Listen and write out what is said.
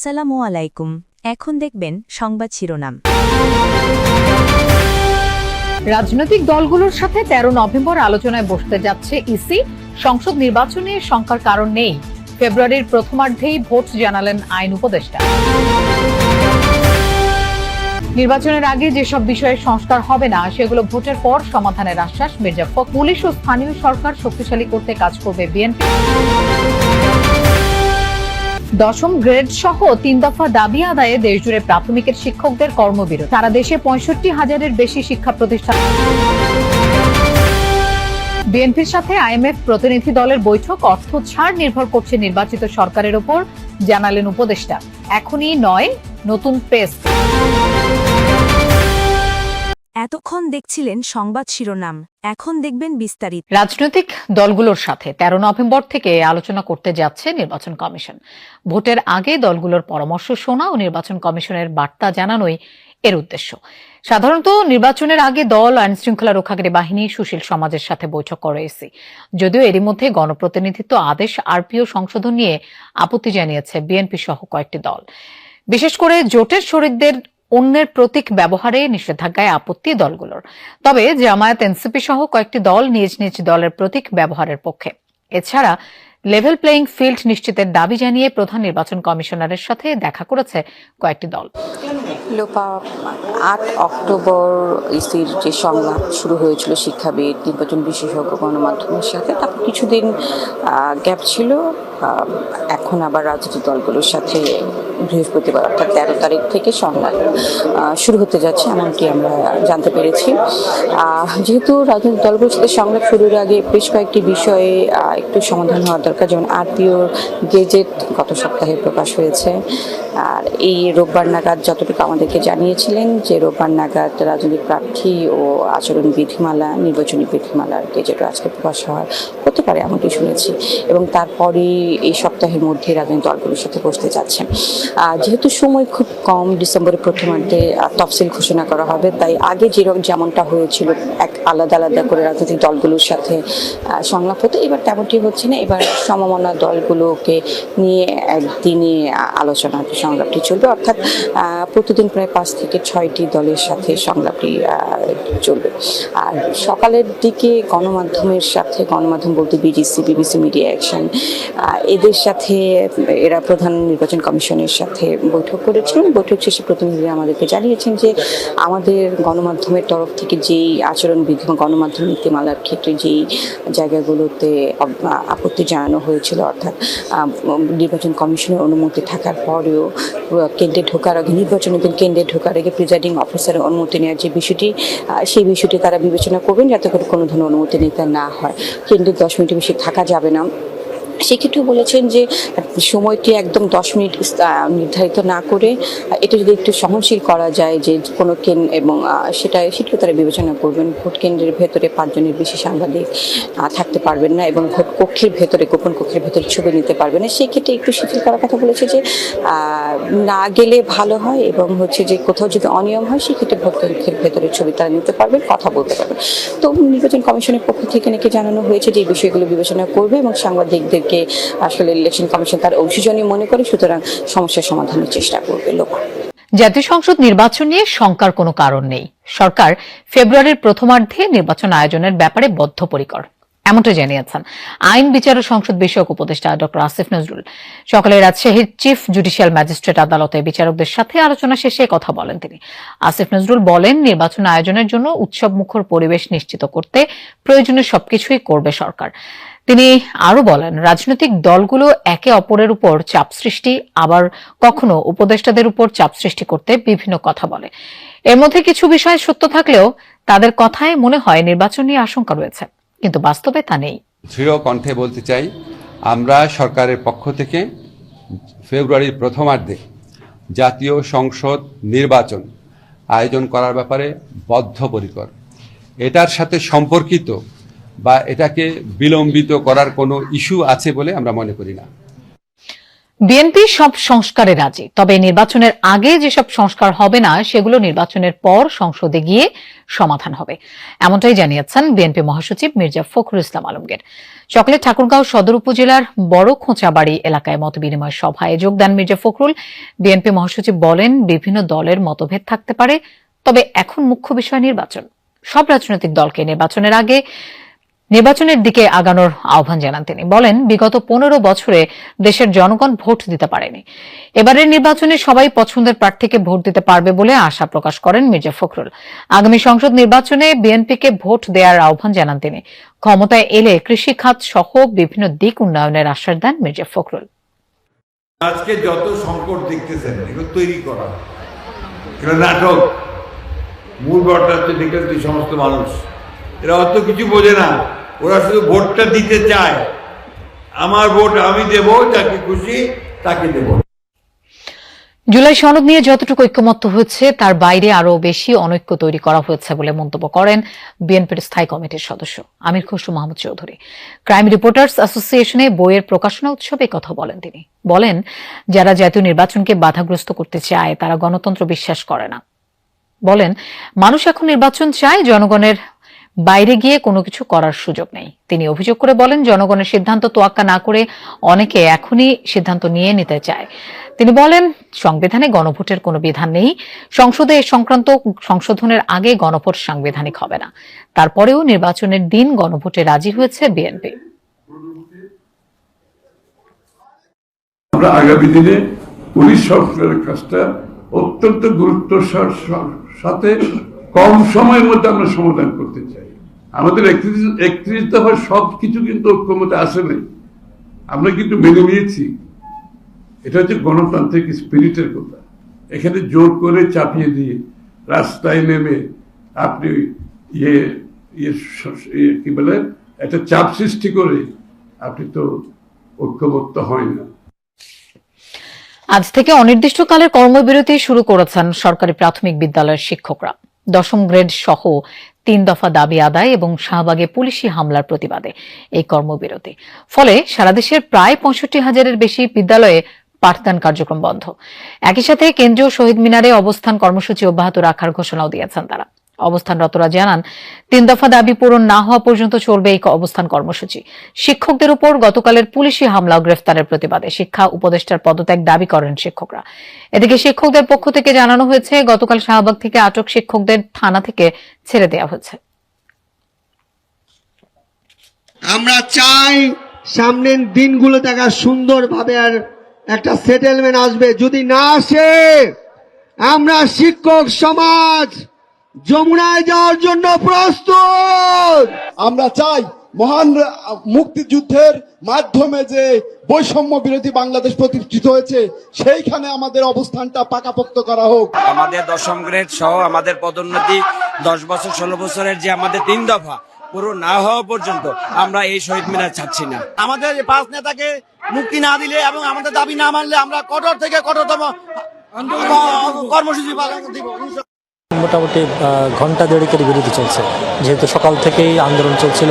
আসসালামু আলাইকুম। এখন দেখবেন সংবাদ শিরোনাম। রাজনৈতিক দলগুলোর সাথে তেরো নভেম্বর আলোচনায় বসতে যাচ্ছে ইসি। সংসদ নির্বাচনে শঙ্কার কারণ নেই। ফেব্রুয়ারির প্রথমার্ধেই ভোট জানালেন আইন উপদেষ্টা। নির্বাচনের আগে যেসব বিষয়ে সংস্কার হবে না, সেগুলো ভোটের পর সমাধানের আশ্বাস মির্জা ফখরুল। পুলিশ ও স্থানীয় সরকার শক্তিশালী করতে কাজ করবে বিএনপি। দশম গ্রেড সহ তিন দফা দাবি আদায়ে দেশজুড়ে প্রাথমিকের শিক্ষকদের কর্মবিরতি। সারা দেশে পঁয়ষট্টি হাজারের বেশি শিক্ষা প্রতিষ্ঠান। বিএনপির সাথে আইএমএফ প্রতিনিধি দলের বৈঠক, অর্থ ছাড় নির্ভর করছে নির্বাচিত সরকারের ওপর, জানালেন উপদেষ্টা। এখনই নয়, নতুন প্রেস এতক্ষণ দেখছিলেন সংবাদ শিরোনাম, এখন দেখবেন বিস্তারিত। রাজনৈতিক দলগুলোর সাথে তেরো নভেম্বর থেকে আলোচনা করতে যাচ্ছে নির্বাচন কমিশন। ভোটের আগে দলগুলোর পরামর্শ শোনা ও নির্বাচন কমিশনের বার্তা জানানোই এর উদ্দেশ্য। সাধারণত নির্বাচনের আগে দল আইন শৃঙ্খলা রক্ষাকারী বাহিনী, সুশীল সমাজের সাথে বৈঠক করে এসি। যদিও এরই মধ্যে গণপ্রতিনিধিত্ব আদেশ, আরপিও সংশোধন নিয়ে আপত্তি জানিয়েছে বিএনপি সহ কয়েকটি দল। বিশেষ করে জোটের শরিকদের অন্যের প্রতীক ব্যবহারে নিষেধাজ্ঞায় আপত্তি দলগুলোর। তবে জামায়াত এনসিপি সহ কয়েকটি দল নিজ নিজ দলের প্রতীক ব্যবহারের পক্ষে। এছাড়া লেভেল প্লেইং ফিল্ড নিশ্চিতের দাবি জানিয়ে প্রধান নির্বাচন কমিশনারের সাথে দেখা করেছে কয়েকটি দল। লোপা আট অক্টোবর ইসির যে সংলাপ শুরু হয়েছিল শিক্ষাবিদ নির্বাচন বিশেষজ্ঞ গণমাধ্যমের সাথে তারপর কিছুদিন গ্যাপ ছিল। এখন আবার রাজনৈতিক দলগুলোর সাথে বৃহস্পতিবার, অর্থাৎ তেরো তারিখ থেকে সংবাদ শুরু হতে যাচ্ছে এমনটি আমরা জানতে পেরেছি। যেহেতু রাজনৈতিক দলগুলোর সাথে সংলাপ শুরুর আগে বেশ কয়েকটি বিষয়ে একটু সমাধান হওয়া দরকার, যেমন আরপিওর গেজেট গত সপ্তাহে প্রকাশ হয়েছে। আর এই রোববার নাগাদ যতটুকু আমাদেরকে জানিয়েছিলেন যে রোববার নাগাদ রাজনৈতিক প্রার্থী ও আচরণ বিধিমালা নির্বাচনী বিধিমালার গেজেটও আজকে প্রকাশ হওয়ার হতে পারে এমনটি শুনেছি এবং তারপরে এই সপ্তাহের মধ্যে রাজনৈতিক দলগুলোর সাথে বসতে যাচ্ছেন। যেহেতু সময় খুব কম, ডিসেম্বরের প্রথমার্ধে তফসিল ঘোষণা করা হবে, তাই আগে যেরকম যেমনটা হয়েছিল এক আলাদা আলাদা করে রাজনৈতিক দলগুলোর সাথে সংলাপ হতো। এবার তেমনটি হচ্ছে না। এবার সমমনা দলগুলোকে নিয়ে একদিনে আলোচনা সংলাপটি চলবে। অর্থাৎ প্রতিদিন প্রায় পাঁচ থেকে ছয়টি দলের সাথে সংলাপটি চলবে। আর সকালের দিকে গণমাধ্যমের সাথে, গণমাধ্যম বলতে বিডিসি, বিবিসি মিডিয়া অ্যাকশন এদের সাথে এরা প্রধান নির্বাচন কমিশনের সাথে বৈঠক করেছিলেন। বৈঠক শেষে প্রতিনিধিরা আমাদেরকে জানিয়েছেন যে, আমাদের গণমাধ্যমের তরফ থেকে যেই আচরণবিধি গণমাধ্যম নীতিমালার ক্ষেত্রে যেই জায়গাগুলোতে আপত্তি জানানো হয়েছিল, অর্থাৎ নির্বাচন কমিশনের অনুমতি থাকার পরেও কেন্দ্রে ঢোকার আগে নির্বাচনের দিন কেন্দ্রে ঢোকার আগে প্রিজাইডিং অফিসারের অনুমতি নেওয়ার যে বিষয়টি সেই বিষয়টি তারা বিবেচনা করবেন যাতে করে কোনো ধরনের অনুমতি নিতে না হয়। কেন্দ্রে দশ মিনিটের বেশি থাকা যাবে না। সেক্ষেত্রেও বলেছেন যে, সময়টি একদম দশ মিনিট নির্ধারিত না করে, এটা যদি একটু সহনশীল করা যায়, যে কোনো কেন এবং সেটা, সেটিও তারা বিবেচনা করবেন। ভোট কেন্দ্রের ভেতরে পাঁচজনের বেশি সাংবাদিক থাকতে পারবেন না এবং ভোট কক্ষের ভেতরে, গোপন কক্ষের ভেতরে ছবি নিতে পারবেন না। সেক্ষেত্রে একটু শিথিল করার কথা বলেছে যে না গেলে ভালো হয় এবং হচ্ছে যে কোথাও যদি অনিয়ম হয়, সেক্ষেত্রে ভোট কক্ষের ভেতরে ছবি তারা নিতে পারবেন, কথা বলতে পারবেন। তো নির্বাচন কমিশনের পক্ষ থেকে নাকি জানানো হয়েছে যে, এই বিষয়গুলো বিবেচনা করবে এবং সাংবাদিকদেরকে আসলে ইলেকশন কমিশন তার অংশীজনই মনে করে, সুতরাং সমস্যার সমাধানের চেষ্টা করবে লোক। জাতীয় সংসদ নির্বাচন নিয়ে শঙ্কার কোনো কারণ নেই। সরকার ফেব্রুয়ারির প্রথমার্ধে নির্বাচন আয়োজনের ব্যাপারে বদ্ধপরিকর। এমনটা জানিয়েছেন আইন বিচার ও সংসদ বিষয়ক উপদেষ্টা ডক্টর আসিফ নজরুল। সকালে রাজশাহীর চিফ জুডিশিয়াল ম্যাজিস্ট্রেট আদালতে বিচারকদের সাথে আলোচনা শেষে কথা বলেন তিনি। আসিফ নজরুল বলেন, নির্বাচন আয়োজনের জন্য উৎসব মুখর পরিবেশ নিশ্চিত করতে প্রয়োজনীয় সবকিছুই করবে সরকার। তিনি আরও বলেন, রাজনৈতিক দলগুলো একে অপরের উপর চাপ সৃষ্টি, আবার কখনো উপদেষ্টাদের উপর চাপ সৃষ্টি করতে বিভিন্ন কথা বলে। এর মধ্যে কিছু বিষয় সত্য থাকলেও তাদের কথায় মনে হয় নির্বাচন নিয়ে আশঙ্কা রয়েছে, কিন্তু বাস্তবে তা নেই। দৃঢ় কণ্ঠে বলতে চাই, আমরা সরকারের পক্ষ থেকে ফেব্রুয়ারির প্রথমার্ধে জাতীয় সংসদ নির্বাচন আয়োজন করার ব্যাপারে বদ্ধপরিকর। এটার সাথে সম্পর্কিত বা এটাকে বিলম্বিত করার কোনো ইস্যু আছে বলে আমরা মনে করি না। বিএনপি সব সংস্কারে রাজি, তবে নির্বাচনের আগে যেসব সংস্কার হবে না, সেগুলো নির্বাচনের পর সংসদে গিয়ে সমাধান হবে। এমনটাই জানিয়েছেন বিএনপি মহাসচিব মির্জা ফখরুল ইসলাম আলমগীর। সকালে ঠাকুরগাঁও সদর উপজেলার বড় খোঁচাবাড়ি এলাকায় মতবিনিময় সভায় যোগ দেন মির্জা ফখরুল। বিএনপি মহাসচিব বলেন, বিভিন্ন দলের মতভেদ থাকতে পারে, তবে এখন মুখ্য বিষয় নির্বাচন। সব রাজনৈতিক দলকে নির্বাচনের আগে নির্বাচনের দিকে আগানোর আহ্বান জানান তিনি। বলেন, বিগত পনেরো বছরে দেশের জনগণ ভোট দিতে পারেনি। এবারের নির্বাচনে সবাই পছন্দের প্রার্থীকে ভোট দিতে পারবে বলে আশা প্রকাশ করেন মির্জা ফখরুল। আগামী সংসদ নির্বাচনে বিএনপিকে ভোট দেওয়ার আহ্বান জানান তিনি। ক্ষমতায় এলে কৃষিখাত সহ বিভিন্ন দিক উন্নয়নের আশ্বাস দেন মির্জা ফখরুল। আজকে যত সংকট দেখতেছেন, এগুলো তৈরি করা। নাটক। মূল বড়টা হচ্ছে এই সমস্ত মানুষ। এরা অত কিছু বোঝে না। ওরা শুধু ভোটটা দিতে চায়। আমার ভোট আমি দেব, যাকে খুশি তাকে দেব। জুলাই সনদ নিয়ে যতটুকু ঐক্যমত্য হয়েছে, তার বাইরে আরও বেশি অনৈক্য তৈরি করা হয়েছে বলে মন্তব্য করেন বিএনপির স্থায়ী কমিটির সদস্য আমির খসরু মাহমুদ চৌধুরী। ক্রাইম রিপোর্টার্স অ্যাসোসিয়েশনে বইয়ের প্রকাশনা উৎসবে কথা বলেন তিনি। বলেন, যারা জাতীয় নির্বাচনকে বাধাগ্রস্ত করতে চায়, তারা গণতন্ত্র বিশ্বাস করে না। বলেন, মানুষ এখন নির্বাচন চায় জনগণের বাইরে গিয়ে কোনো কিছু করার সুযোগ নেই। তিনি অভিযোগ করে বলেন, জনগণের সিদ্ধান্ত তোয়াক্কা না করে অনেকে এখনই সিদ্ধান্ত নিয়ে নিতে চায়। তিনি বলেন, সংবিধানে গণভোটের কোনো বিধান নেই। সংসদে এ সংক্রান্ত সংশোধনের আগে গণভোট সাংবিধানিক হবে না। তারপরেও নির্বাচনের দিন গণভোটে রাজি হয়েছে বিএনপি। আমরা আগামী দিনে পুলিশ সংস্কারের কাজটা অত্যন্ত গুরুত্ব সাথে কম সময়ের মধ্যে আমরা সমাধান করতে চাই। আমাদের একত্রিশ একত্রিশ দফার সব কিছু কিন্তু ঐক্যমতে আসে নাই। আমরা কিন্তু মেনে নিয়েছি। এটা হচ্ছে গণতান্ত্রিক স্পিরিটের কথা। এখানে জোর করে চাপিয়ে দিয়ে রাস্তায় নেমে আপনি ইয়ে ইয়ে ইয়ে কি বলে, একটা চাপ সৃষ্টি করে আপনি তো ঐক্যবদ্ধ হয় না। আজ থেকে অনির্দিষ্টকালের কর্মবিরতি শুরু করেছেন সরকারি প্রাথমিক বিদ্যালয়ের শিক্ষকরা। দশম গ্রেড সহ তিন দফা দাবি আদায় এবং শাহবাগে পুলিশি হামলার প্রতিবাদে এই কর্মবিরতি। ফলে সারা দেশের প্রায় পঁয়ষট্টি হাজারের বেশি বিদ্যালয়ে পাঠদান কার্যক্রম বন্ধ। একই সাথে কেন্দ্রীয় শহীদ মিনারে অবস্থান কর্মসূচি অব্যাহত রাখার ঘোষণাও দিয়েছেন তারা। অবস্থানরতরা জানান, তিন দফা দাবি পূরণ না হওয়া পর্যন্ত চলবে এই অবস্থান কর্মসূচি। শিক্ষকদের উপর গতকালের পুলিশি হামলা ও গ্রেফতারের প্রতিবাদে শিক্ষা উপদেষ্টার পদত্যাগ দাবি করেন শিক্ষকরা। এদিকে শিক্ষকদের পক্ষ থেকে জানানো হয়েছে, গতকাল শাহবাগ থেকে আটক শিক্ষকদের থানা থেকে ছেড়ে দেওয়া হয়েছে। আমরা চাই সামনের দিনগুলো দেখা সুন্দরভাবে আর একটা সেটেলমেন্ট আসবে। যদি না আসে, আমরা শিক্ষক সমাজ যমুনায় যাওয়ার জন্য প্রস্তুত। আমরা চাই মহান মুক্তিযুদ্ধের মাধ্যমে যে বৈষম্য বিরোধী বাংলাদেশ প্রতিষ্ঠিত হয়েছে সেইখানে আমাদের অবস্থানটা পাকাপোক্ত করা হোক। আমাদের দশম গ্রেড সহ আমাদের পদোন্নতি দশ বছর ষোলো বছরের যে আমাদের তিন দফা পুরো না হওয়া পর্যন্ত আমরা এই শহীদ মিনার চাচ্ছি না। আমাদের পাঁচ নেতাকে মুক্তি না দিলে এবং আমাদের দাবি না মানলে আমরা কঠোর থেকে কঠোরতম কর্মসূচি পালন দিব মোটামুটি ঘণ্টা দেড়েকের বিরতি চলছে। যেহেতু সকাল থেকেই আন্দোলন চলছিল